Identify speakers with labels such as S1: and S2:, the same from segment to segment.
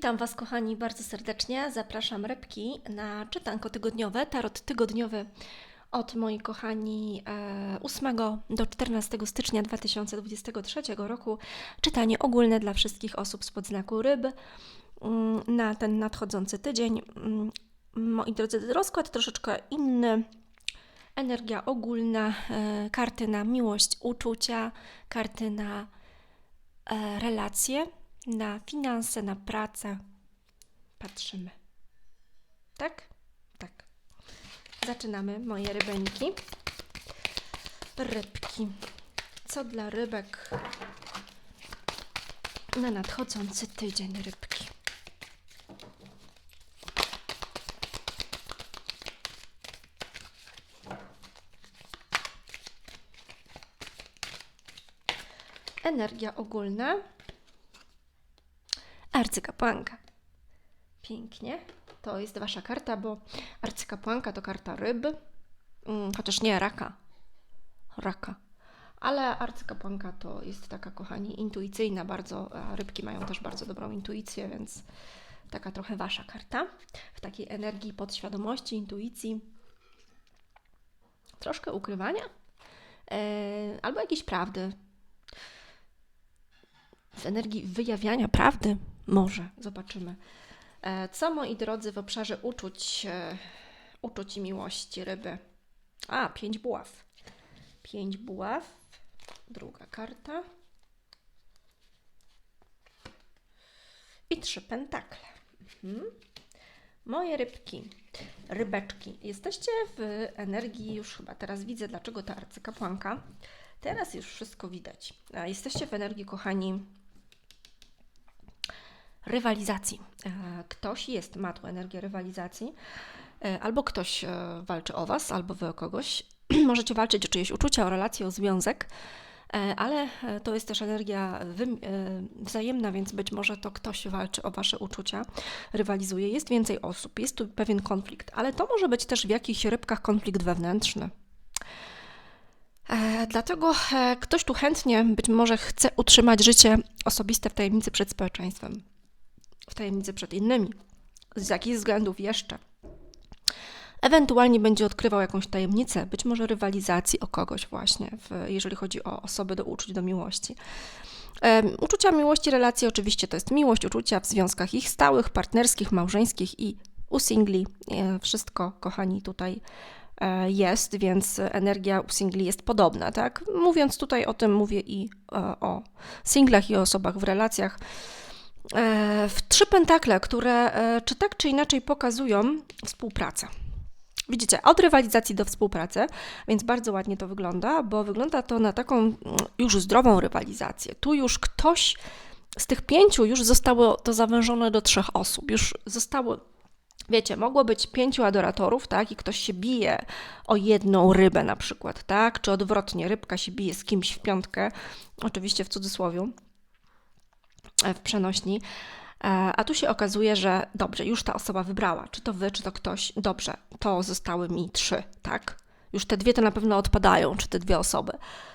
S1: Witam Was, kochani, bardzo serdecznie. Zapraszam rybki na czytanko tygodniowe, tarot tygodniowy od moi kochani e, 8 do 14 stycznia 2023 roku. Czytanie ogólne dla wszystkich osób z podznaku ryb mm, na ten nadchodzący tydzień. Mm, Moi drodzy, rozkład troszeczkę inny. Energia ogólna, e, karty na miłość, uczucia, karty na e, relacje, na finanse, na pracę. Patrzymy. Tak? Tak. Zaczynamy moje rybeńki. Rybki. Co dla rybek na nadchodzący tydzień rybki? Energia ogólna. Arcykapłanka. Pięknie. To jest wasza karta, bo arcykapłanka to karta ryb, mm, chociaż nie raka. Raka. Ale arcykapłanka to jest taka, kochani, intuicyjna bardzo. A rybki mają też bardzo dobrą intuicję, więc taka trochę wasza karta. W takiej energii podświadomości, intuicji, troszkę ukrywania e, albo jakiejś prawdy. W energii wyjawiania prawdy może, zobaczymy. E, Co moi drodzy w obszarze uczuć, e, uczuć i miłości ryby? A, pięć buław. Pięć buław. Druga karta. I trzy pentakle. Mhm. Moje rybki, rybeczki, jesteście w energii, już chyba teraz widzę, dlaczego ta arcykapłanka. Teraz już wszystko widać. A Jesteście w energii, kochani, rywalizacji. E, Ktoś jest, ma energię rywalizacji, e, albo ktoś e, walczy o Was, albo Wy o kogoś. Możecie walczyć o czyjeś uczucia, o relacje, o związek, ale to jest też energia wzajemna, więc być może to ktoś walczy o Wasze uczucia, rywalizuje. Jest więcej osób, jest tu pewien konflikt, ale to może być też w jakichś rybkach konflikt wewnętrzny. Dlatego ktoś tu chętnie być może chce utrzymać życie osobiste w tajemnicy przed społeczeństwem, w tajemnicy przed innymi. Z jakich względów jeszcze? Ewentualnie będzie odkrywał jakąś tajemnicę, być może rywalizacji o kogoś właśnie, w, jeżeli chodzi o osoby do uczuć, do miłości. Em, Uczucia miłości, relacje oczywiście to jest miłość, uczucia w związkach ich stałych, partnerskich, małżeńskich i u. E, Wszystko, kochani, tutaj e, jest, więc energia u singli jest podobna, tak? Mówiąc tutaj o tym, mówię i e, o singlach, i o osobach w relacjach. E, W trzy pentakle, które e, czy tak, czy inaczej pokazują współpracę. Widzicie, od rywalizacji do współpracy, więc bardzo ładnie to wygląda, bo wygląda to na taką mm, już zdrową rywalizację. Tu już ktoś z tych pięciu już zostało to zawężone do trzech osób. Już zostało, wiecie, mogło być pięciu adoratorów, tak, i ktoś się bije o jedną rybę na przykład, tak, czy odwrotnie, rybka się bije z kimś w piątkę, oczywiście w cudzysłowie, w przenośni. E, A tu się okazuje, że dobrze, już ta osoba wybrała, czy to wy, czy to ktoś. Dobrze, to zostały mi trzy, tak? Już te dwie to na pewno odpadają, czy te dwie osoby.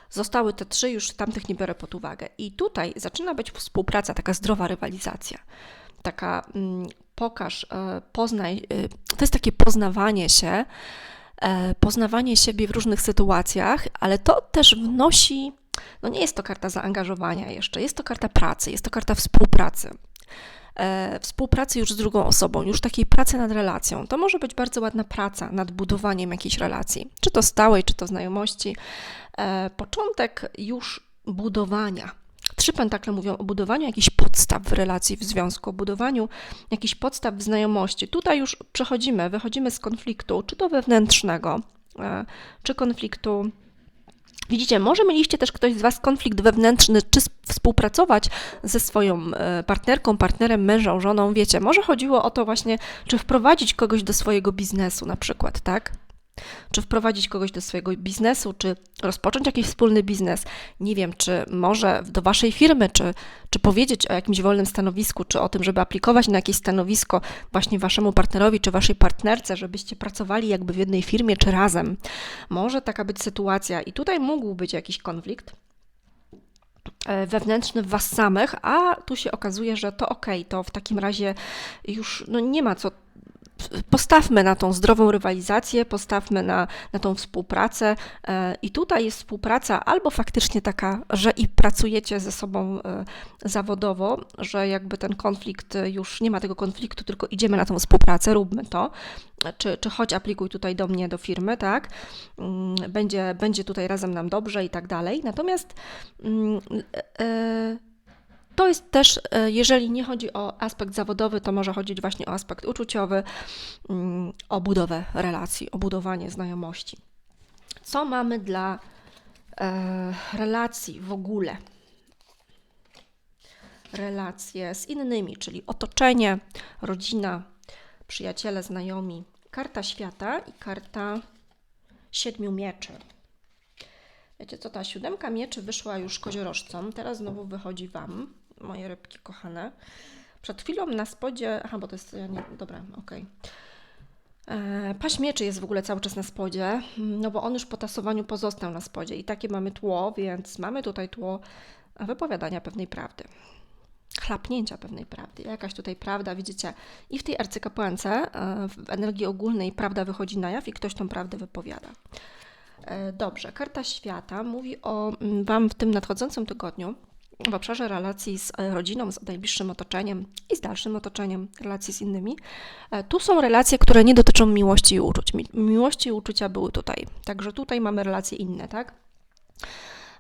S1: Zostały te trzy, już tamtych nie biorę pod uwagę. I tutaj zaczyna być współpraca, taka zdrowa rywalizacja. Taka mm, pokaż, e, poznaj, e, to jest takie poznawanie się, poznawanie siebie w różnych sytuacjach, ale to też wnosi, no nie jest to karta zaangażowania jeszcze, jest to karta pracy, jest to karta współpracy e, współpracy już z drugą osobą, już takiej pracy nad relacją. To może być bardzo ładna praca nad budowaniem jakiejś relacji, czy to stałej, czy to znajomości. E, początek już budowania. Trzy pentakle mówią o budowaniu jakichś podstaw w relacji, w związku, o budowaniu jakichś podstaw w znajomości. Tutaj już przechodzimy, wychodzimy z konfliktu, czy to wewnętrznego, e, czy konfliktu Widzicie, może mieliście też ktoś z Was konflikt wewnętrzny, czy współpracować ze swoją e, partnerką, partnerem, mężą, żoną, wiecie, może chodziło o to właśnie, czy wprowadzić kogoś do swojego biznesu na przykład, tak? Czy wprowadzić kogoś do swojego biznesu, czy rozpocząć jakiś wspólny biznes. Nie wiem, czy może do Waszej firmy, czy, czy powiedzieć o jakimś wolnym stanowisku, czy o tym, żeby aplikować na jakieś stanowisko właśnie Waszemu partnerowi, czy Waszej partnerce, żebyście pracowali jakby w jednej firmie, czy razem. Może taka być sytuacja i tutaj mógł być jakiś konflikt. e, wewnętrzny w Was samych, a tu się okazuje, że to ok, to w takim razie już no, nie ma co postawmy na tą zdrową rywalizację, postawmy na, na tą współpracę. E, I tutaj jest współpraca albo faktycznie taka, że i pracujecie ze sobą e, zawodowo, że jakby ten konflikt już nie ma tego konfliktu, tylko idziemy na tą współpracę, róbmy to. Czy, czy chodź aplikuj tutaj do mnie, do firmy, tak? Mm, będzie, będzie tutaj razem nam dobrze i tak dalej. Natomiast yy, to jest też, e, jeżeli nie chodzi o aspekt zawodowy, to może chodzić właśnie o aspekt uczuciowy, mm, o budowę relacji, o budowanie znajomości. Co mamy dla e, relacji w ogóle? Relacje z innymi, czyli otoczenie, rodzina, przyjaciele, znajomi. Karta świata i karta siedmiu mieczy. Wiecie co, ta siódemka mieczy wyszła już koziorożcom, teraz znowu wychodzi Wam moje rybki kochane. Przed chwilą na spodzie, aha, bo to jest, ja nie, dobra, okej. Okay. Paść mieczy jest w ogóle cały czas na spodzie, no bo on już po tasowaniu pozostał na spodzie i takie mamy tło, więc mamy tutaj tło wypowiadania pewnej prawdy. Chlapnięcia pewnej prawdy. Jakaś tutaj prawda, widzicie, i w tej arcykapłance, e, w energii ogólnej prawda wychodzi na jaw i ktoś tą prawdę wypowiada. E, dobrze, karta świata mówi o mm, Wam w tym nadchodzącym tygodniu w obszarze relacji z e, rodziną, z najbliższym otoczeniem i z dalszym otoczeniem, relacji z innymi. E, tu są relacje, które nie dotyczą miłości i uczuć. Miłości i uczucia były tutaj, także tutaj mamy relacje inne, tak?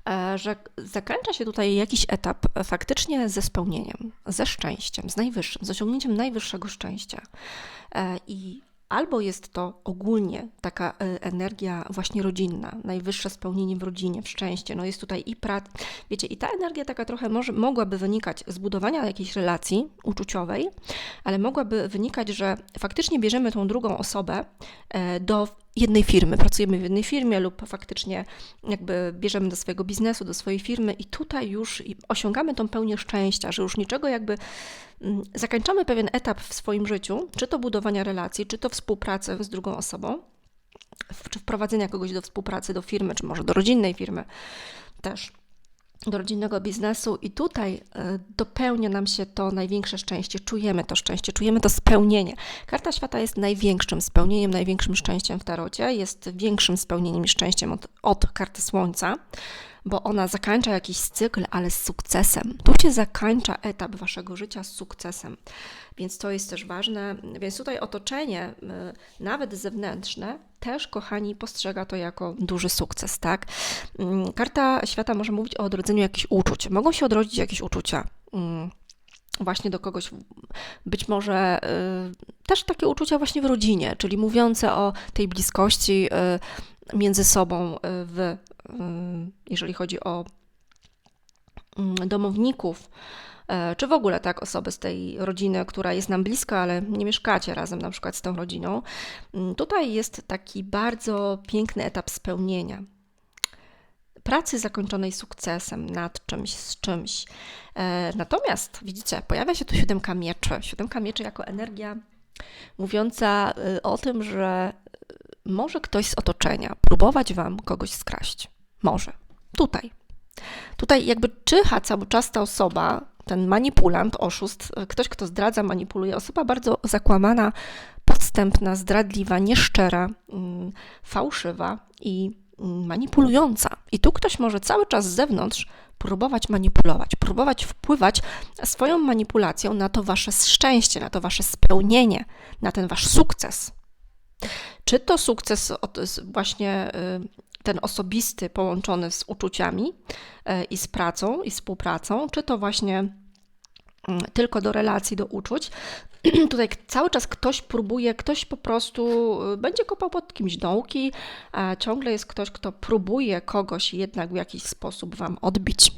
S1: E, że zakończa się tutaj jakiś etap faktycznie ze spełnieniem, ze szczęściem, z najwyższym, z osiągnięciem najwyższego szczęścia. I Albo jest to ogólnie taka e, energia właśnie rodzinna, najwyższe spełnienie w rodzinie, w szczęście. No jest tutaj i praca, wiecie, i ta energia taka trochę może, mogłaby wynikać z budowania jakiejś relacji uczuciowej, ale mogłaby wynikać, że faktycznie bierzemy tą drugą osobę e, do jednej firmy, pracujemy w jednej firmie lub faktycznie jakby bierzemy do swojego biznesu, do swojej firmy i tutaj już osiągamy tą pełnię szczęścia, że już niczego jakby mm, zakończamy pewien etap w swoim życiu, czy to budowania relacji, czy to współpracy z drugą osobą, czy wprowadzenia kogoś do współpracy, do firmy, czy może do rodzinnej firmy też do rodzinnego biznesu i tutaj e, dopełnia nam się to największe szczęście, czujemy to szczęście, czujemy to spełnienie. Karta świata jest największym spełnieniem, największym szczęściem w tarocie, jest większym spełnieniem i szczęściem od, od karty słońca, bo ona zakończa jakiś cykl, ale z sukcesem. Tu się zakończa etap waszego życia z sukcesem, więc to jest też ważne. Więc tutaj otoczenie, y, nawet zewnętrzne, też, kochani, postrzega to jako duży sukces, tak? Mm, karta świata może mówić o odrodzeniu jakichś uczuć. Mogą się odrodzić jakieś uczucia mm, właśnie do kogoś, być może y, też takie uczucia właśnie w rodzinie, czyli mówiące o tej bliskości y, między sobą, y, w, y, jeżeli chodzi o mm, domowników, y, czy w ogóle tak osoby z tej rodziny, która jest nam bliska, ale nie mieszkacie razem na przykład z tą rodziną. Mm, tutaj jest taki bardzo piękny etap spełnienia pracy zakończonej sukcesem nad czymś, z czymś. E, natomiast widzicie, pojawia się tu siódemka mieczy. Siódemka mieczy jako energia mówiąca e, o tym, że może ktoś z otoczenia próbować wam kogoś skraść. Może. Tutaj. Tutaj jakby czyha cały czas ta osoba, ten manipulant, oszust, e, ktoś, kto zdradza, manipuluje, osoba bardzo zakłamana, podstępna, zdradliwa, nieszczera, mm, fałszywa i manipulująca. I tu ktoś może cały czas z zewnątrz próbować manipulować, próbować wpływać swoją manipulacją na to wasze szczęście, na to wasze spełnienie, na ten wasz sukces. Czy to sukces właśnie y, ten osobisty połączony z uczuciami y, i z pracą i współpracą, czy to właśnie mm, tylko do relacji, do uczuć, tutaj cały czas ktoś próbuje, ktoś po prostu y, będzie kopał pod kimś dołki, a ciągle jest ktoś, kto próbuje kogoś jednak w jakiś sposób Wam odbić.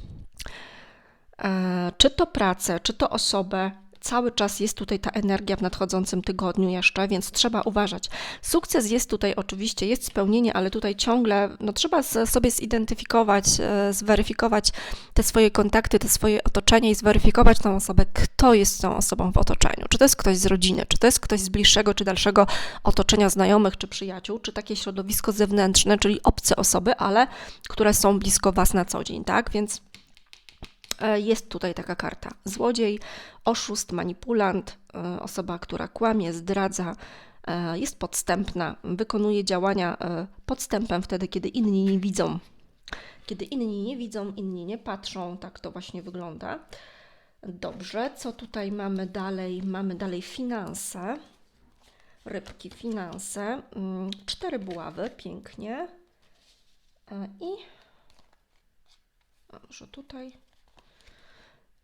S1: E, czy to pracę, czy to osobę, cały czas jest tutaj ta energia w nadchodzącym tygodniu jeszcze, więc trzeba uważać. Sukces jest tutaj oczywiście, jest spełnienie, ale tutaj ciągle no, trzeba sobie zidentyfikować, e, zweryfikować te swoje kontakty, te swoje otoczenie i zweryfikować tą osobę, kto jest tą osobą w otoczeniu. Czy to jest ktoś z rodziny, czy to jest ktoś z bliższego, czy dalszego otoczenia znajomych, czy przyjaciół, czy takie środowisko zewnętrzne, czyli obce osoby, ale które są blisko Was na co dzień, tak? Więc jest tutaj taka karta. Złodziej, oszust, manipulant, e, osoba, która kłamie, zdradza, e, jest podstępna, wykonuje działania podstępem wtedy, kiedy inni nie widzą. Kiedy inni nie widzą, inni nie patrzą, tak to właśnie wygląda. Dobrze, co tutaj mamy dalej? Mamy dalej finanse. Rybki, finanse. Mm, cztery buławy, pięknie. I może tutaj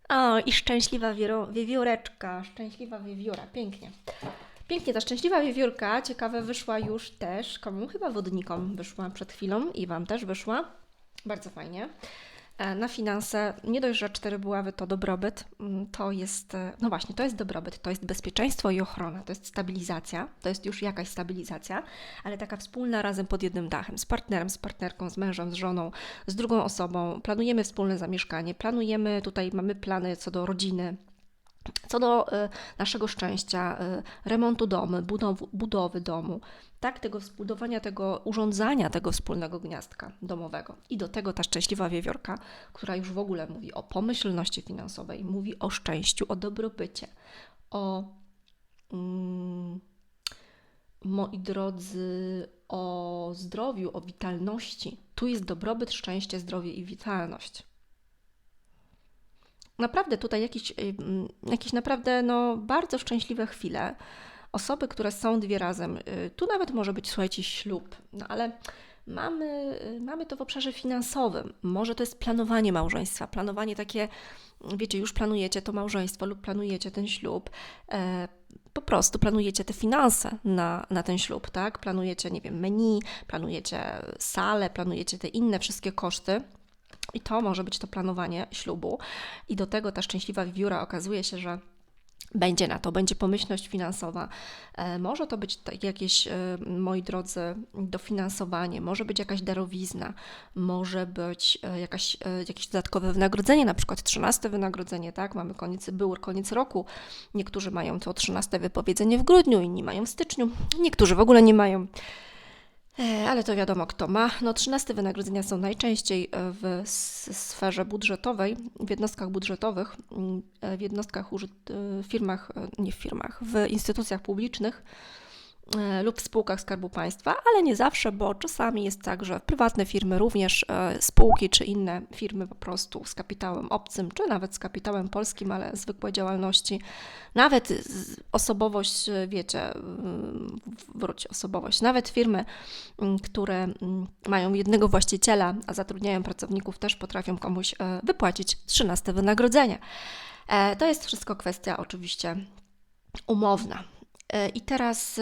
S1: o, i szczęśliwa wiewióreczka, szczęśliwa wiewióra, pięknie. Pięknie, ta szczęśliwa wiewiórka, ciekawe, wyszła już też komu? Chyba wodnikom wyszła przed chwilą i Wam też wyszła. Bardzo fajnie. E, na finanse nie dość, że cztery buławy to dobrobyt, mm, to jest, e, no właśnie, to jest dobrobyt, to jest bezpieczeństwo i ochrona, to jest stabilizacja, to jest już jakaś stabilizacja, ale taka wspólna razem pod jednym dachem, z partnerem, z partnerką, z mężem, z żoną, z drugą osobą, planujemy wspólne zamieszkanie, planujemy, tutaj mamy plany co do rodziny, co do y, naszego szczęścia, y, remontu domu, budow, budowy domu, tak, tego zbudowania tego urządzania, tego wspólnego gniazdka domowego. I do tego ta szczęśliwa wiewiórka, która już w ogóle mówi o pomyślności finansowej, mówi o szczęściu, o dobrobycie, o, mm, moi drodzy, o zdrowiu, o witalności. Tu jest dobrobyt, szczęście, zdrowie i witalność naprawdę tutaj jakieś, y, mm, jakieś naprawdę no, bardzo szczęśliwe chwile. Osoby, które są dwie razem, y, tu nawet może być, słuchajcie, ślub, no ale mamy, y, mamy to w obszarze finansowym. Może to jest planowanie małżeństwa, planowanie takie, wiecie, już planujecie to małżeństwo lub planujecie ten ślub. E, po prostu planujecie te finanse na, na ten ślub, tak? Planujecie, nie wiem, menu, planujecie salę, planujecie te inne wszystkie koszty. I to może być to planowanie ślubu. I do tego ta szczęśliwa wiewióra okazuje się, że będzie na to, będzie pomyślność finansowa. E, może to być tak jakieś, e, moi drodzy, dofinansowanie, może być jakaś darowizna, może być e, jakaś, jakieś dodatkowe wynagrodzenie, na przykład 13 wynagrodzenie, tak? Mamy koniec, był koniec roku. Niektórzy mają to 13 wypowiedzenie w grudniu, inni mają w styczniu, niektórzy w ogóle nie mają. E, ale to wiadomo, kto ma. No, 13 wynagrodzenia są najczęściej e, w sferze budżetowej, w jednostkach budżetowych, mm, e, w jednostkach, firmach, nie w firmach, w instytucjach publicznych lub w spółkach Skarbu Państwa, ale nie zawsze, bo czasami jest tak, że prywatne firmy również e, spółki czy inne firmy po prostu z kapitałem obcym, czy nawet z kapitałem polskim, ale zwykłej działalności, nawet osobowość, e, wiecie, wróć osobowość, nawet firmy, które mają jednego właściciela, a zatrudniają pracowników, też potrafią komuś wypłacić 13 wynagrodzenie. To jest wszystko kwestia oczywiście umowna. I teraz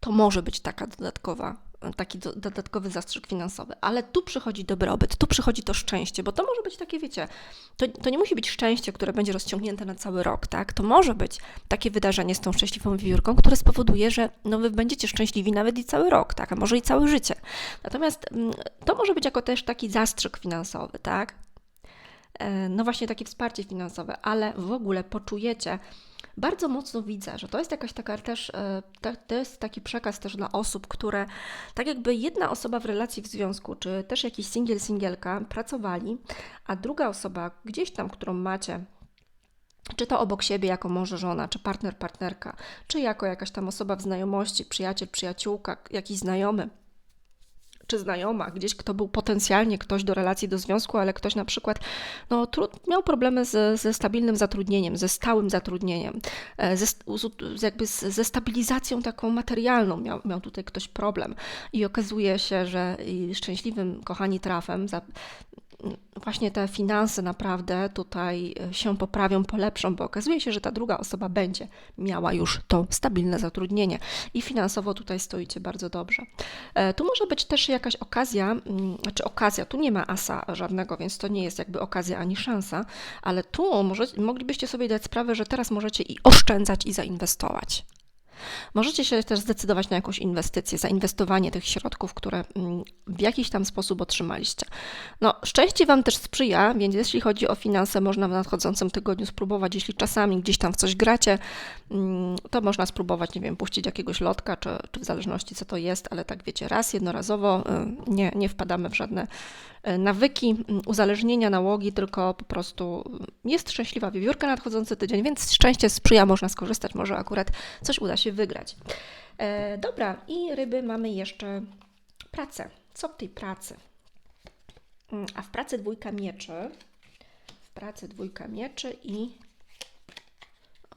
S1: to może być taka dodatkowa, taki do, dodatkowy zastrzyk finansowy, ale tu przychodzi dobrobyt, tu przychodzi to szczęście, bo to może być takie, wiecie, to, to nie musi być szczęście, które będzie rozciągnięte na cały rok, tak? To może być takie wydarzenie z tą szczęśliwą wiewiórką, które spowoduje, że no, wy będziecie szczęśliwi nawet i cały rok, tak? A może i całe życie. Natomiast mm, to może być jako też taki zastrzyk finansowy, tak? E, no właśnie takie wsparcie finansowe, ale w ogóle poczujecie, bardzo mocno widzę, że to jest jakaś taka też, e, to jest taki przekaz też dla osób, które tak jakby jedna osoba w relacji w związku, czy też jakiś singiel, singielka pracowali, a druga osoba gdzieś tam, którą macie, czy to obok siebie jako może żona, czy partner, partnerka, czy jako jakaś tam osoba w znajomości, przyjaciel, przyjaciółka, jakiś znajomy, czy znajoma, gdzieś kto był potencjalnie ktoś do relacji, do związku, ale ktoś na przykład no, miał problemy z, ze stabilnym zatrudnieniem, ze stałym zatrudnieniem, e, ze, jakby z, ze stabilizacją taką materialną miał, miał tutaj ktoś problem. I okazuje się, że szczęśliwym, kochani trafem, za, właśnie te finanse naprawdę tutaj e, się poprawią, polepszą, bo okazuje się, że ta druga osoba będzie miała już to stabilne zatrudnienie i finansowo tutaj stoicie bardzo dobrze. E, tu może być też jakaś okazja, znaczy okazja, tu nie ma asa żadnego, więc to nie jest jakby okazja ani szansa, ale tu może, moglibyście sobie dać sprawę, że teraz możecie i oszczędzać i zainwestować. Możecie się też zdecydować na jakąś inwestycję, zainwestowanie tych środków, które mm, w jakiś tam sposób otrzymaliście. No, szczęście Wam też sprzyja, więc jeśli chodzi o finanse, można w nadchodzącym tygodniu spróbować, jeśli czasami gdzieś tam w coś gracie, mm, to można spróbować, nie wiem, puścić jakiegoś lotka, czy, czy w zależności co to jest, ale tak wiecie, raz, jednorazowo y, nie, nie wpadamy w żadne nawyki, mm, uzależnienia, nałogi, tylko po prostu jest szczęśliwa wiewiórka nadchodzący tydzień, więc szczęście sprzyja, można skorzystać, może akurat coś uda się wygrać. E, dobra, i ryby mamy jeszcze pracę. Co w tej pracy? Mm, A w pracy dwójka mieczy. W pracy dwójka mieczy i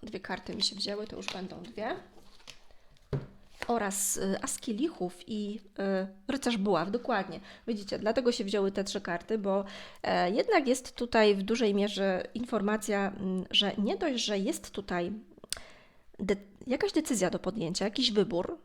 S1: dwie karty mi się wzięły, to już będą dwie. Oraz y, as kielichów i y, rycerz buław, dokładnie. Widzicie, dlatego się wzięły te trzy karty, bo e, jednak jest tutaj w dużej mierze informacja, mm, że nie dość, że jest tutaj de- jakaś decyzja do podjęcia, jakiś wybór.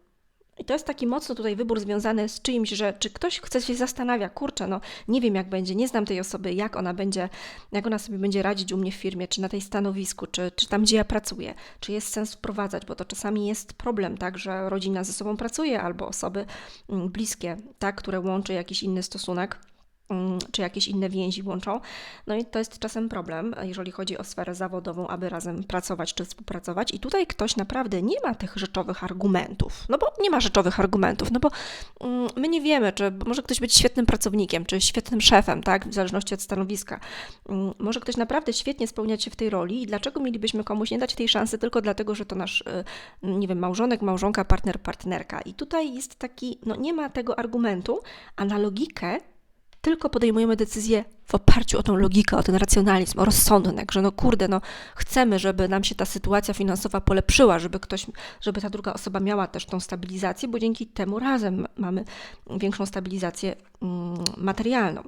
S1: I to jest taki mocno tutaj wybór związany z czymś, że czy ktoś chce się zastanawia, kurczę, no nie wiem jak będzie, nie znam tej osoby, jak ona będzie, jak ona sobie będzie radzić u mnie w firmie, czy na tej stanowisku, czy, czy tam, gdzie ja pracuję, czy jest sens wprowadzać, bo to czasami jest problem, tak, że rodzina ze sobą pracuje, albo osoby mm, bliskie, tak, które łączy jakiś inny stosunek czy jakieś inne więzi łączą. No i to jest czasem problem, jeżeli chodzi o sferę zawodową, aby razem pracować czy współpracować. I tutaj ktoś naprawdę nie ma tych rzeczowych argumentów. No bo nie ma rzeczowych argumentów, no bo mm, my nie wiemy, czy może ktoś być świetnym pracownikiem, czy świetnym szefem, tak, w zależności od stanowiska. Mm, Może ktoś naprawdę świetnie spełniać się w tej roli i dlaczego mielibyśmy komuś nie dać tej szansy tylko dlatego, że to nasz, y, nie wiem, małżonek, małżonka, partner, partnerka. I tutaj jest taki, no nie ma tego argumentu, a na logikę tylko podejmujemy decyzje w oparciu o tą logikę, o ten racjonalizm, o rozsądek, że no kurde, no chcemy, żeby nam się ta sytuacja finansowa polepszyła, żeby ktoś, żeby ta druga osoba miała też tą stabilizację, bo dzięki temu razem mamy większą stabilizację mm, materialną.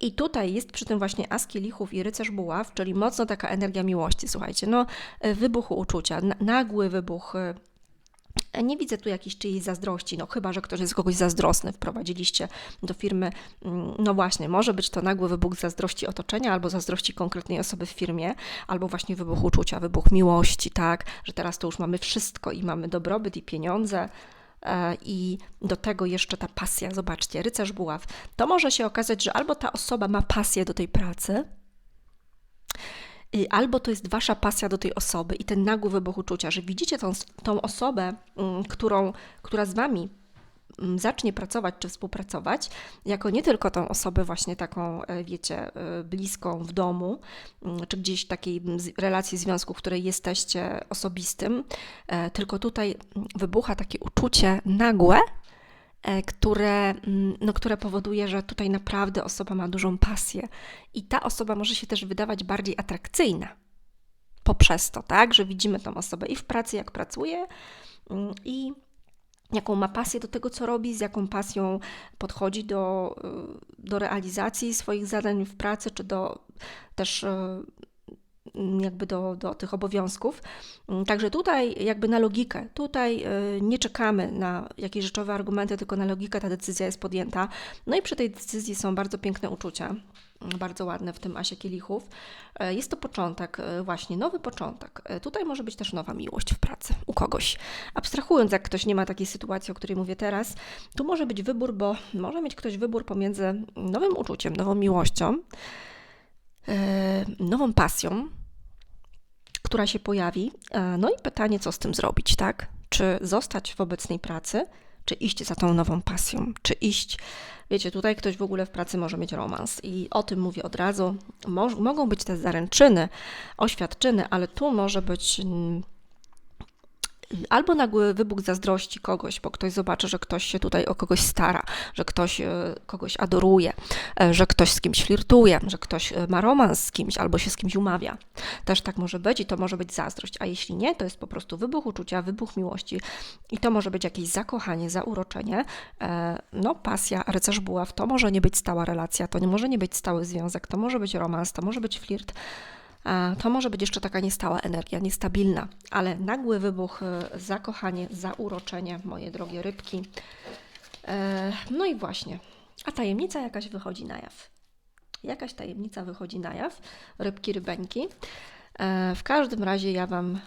S1: I tutaj jest przy tym właśnie as kielichów i rycerz buław, czyli mocno taka energia miłości, słuchajcie, no wybuchu uczucia, na- nagły wybuch y, nie widzę tu jakiejś czyjejś zazdrości, no chyba, że ktoś jest kogoś zazdrosny, wprowadziliście do firmy, mm, no właśnie, może być to nagły wybuch zazdrości otoczenia, albo zazdrości konkretnej osoby w firmie, albo właśnie wybuch uczucia, wybuch miłości, tak, że teraz to już mamy wszystko i mamy dobrobyt i pieniądze, e, i do tego jeszcze ta pasja, zobaczcie, rycerz buław. To może się okazać, że albo ta osoba ma pasję do tej pracy, i albo to jest wasza pasja do tej osoby i ten nagły wybuch uczucia, że widzicie tą, tą osobę, mm, którą, która z wami mm, zacznie pracować czy współpracować, jako nie tylko tą osobę właśnie taką, e, wiecie, e, bliską w domu, mm, czy gdzieś takiej relacji związku, w której jesteście osobistym, e, tylko tutaj wybucha takie uczucie nagłe, które, mm, no, które powoduje, że tutaj naprawdę osoba ma dużą pasję. I ta osoba może się też wydawać bardziej atrakcyjna poprzez to, tak, że widzimy tą osobę i w pracy, jak pracuje mm, i jaką ma pasję do tego, co robi, z jaką pasją podchodzi do, y, do realizacji swoich zadań w pracy, czy do też y, jakby do, do tych obowiązków. Mm, Także tutaj jakby na logikę, tutaj y, nie czekamy na jakieś rzeczowe argumenty, tylko na logikę ta decyzja jest podjęta. No i przy tej decyzji są bardzo piękne uczucia, mm, bardzo ładne w tym asie kielichów. E, Jest to początek, e, właśnie nowy początek. E, Tutaj może być też nowa miłość w pracy u kogoś. Abstrahując, jak ktoś nie ma takiej sytuacji, o której mówię teraz, tu może być wybór, bo może mieć ktoś wybór pomiędzy nowym uczuciem, nową miłością, e, nową pasją, która się pojawi. E, No i pytanie, co z tym zrobić, tak? Czy zostać w obecnej pracy, czy iść za tą nową pasją, czy iść. Wiecie, tutaj ktoś w ogóle w pracy może mieć romans i o tym mówię od razu. Mogą być te zaręczyny, oświadczyny, ale tu może być mm, albo nagły wybuch zazdrości kogoś, bo ktoś zobaczy, że ktoś się tutaj o kogoś stara, że ktoś e, kogoś adoruje, e, że ktoś z kimś flirtuje, że ktoś e, ma romans z kimś albo się z kimś umawia. Też tak może być i to może być zazdrość, a jeśli nie, to jest po prostu wybuch uczucia, wybuch miłości i to może być jakieś zakochanie, zauroczenie, no pasja, rycerz buław, to może nie być stała relacja, to nie może nie być stały związek, to może być romans, to może być flirt, To może być jeszcze taka niestała energia, niestabilna, ale nagły wybuch, e, zakochanie, zauroczenie, moje drogie rybki. E, No i właśnie, a tajemnica jakaś wychodzi na jaw. Jakaś tajemnica wychodzi na jaw, rybki, rybeńki. E, W każdym razie ja Wam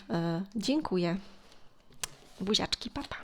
S1: dziękuję. Buziaczki, papa.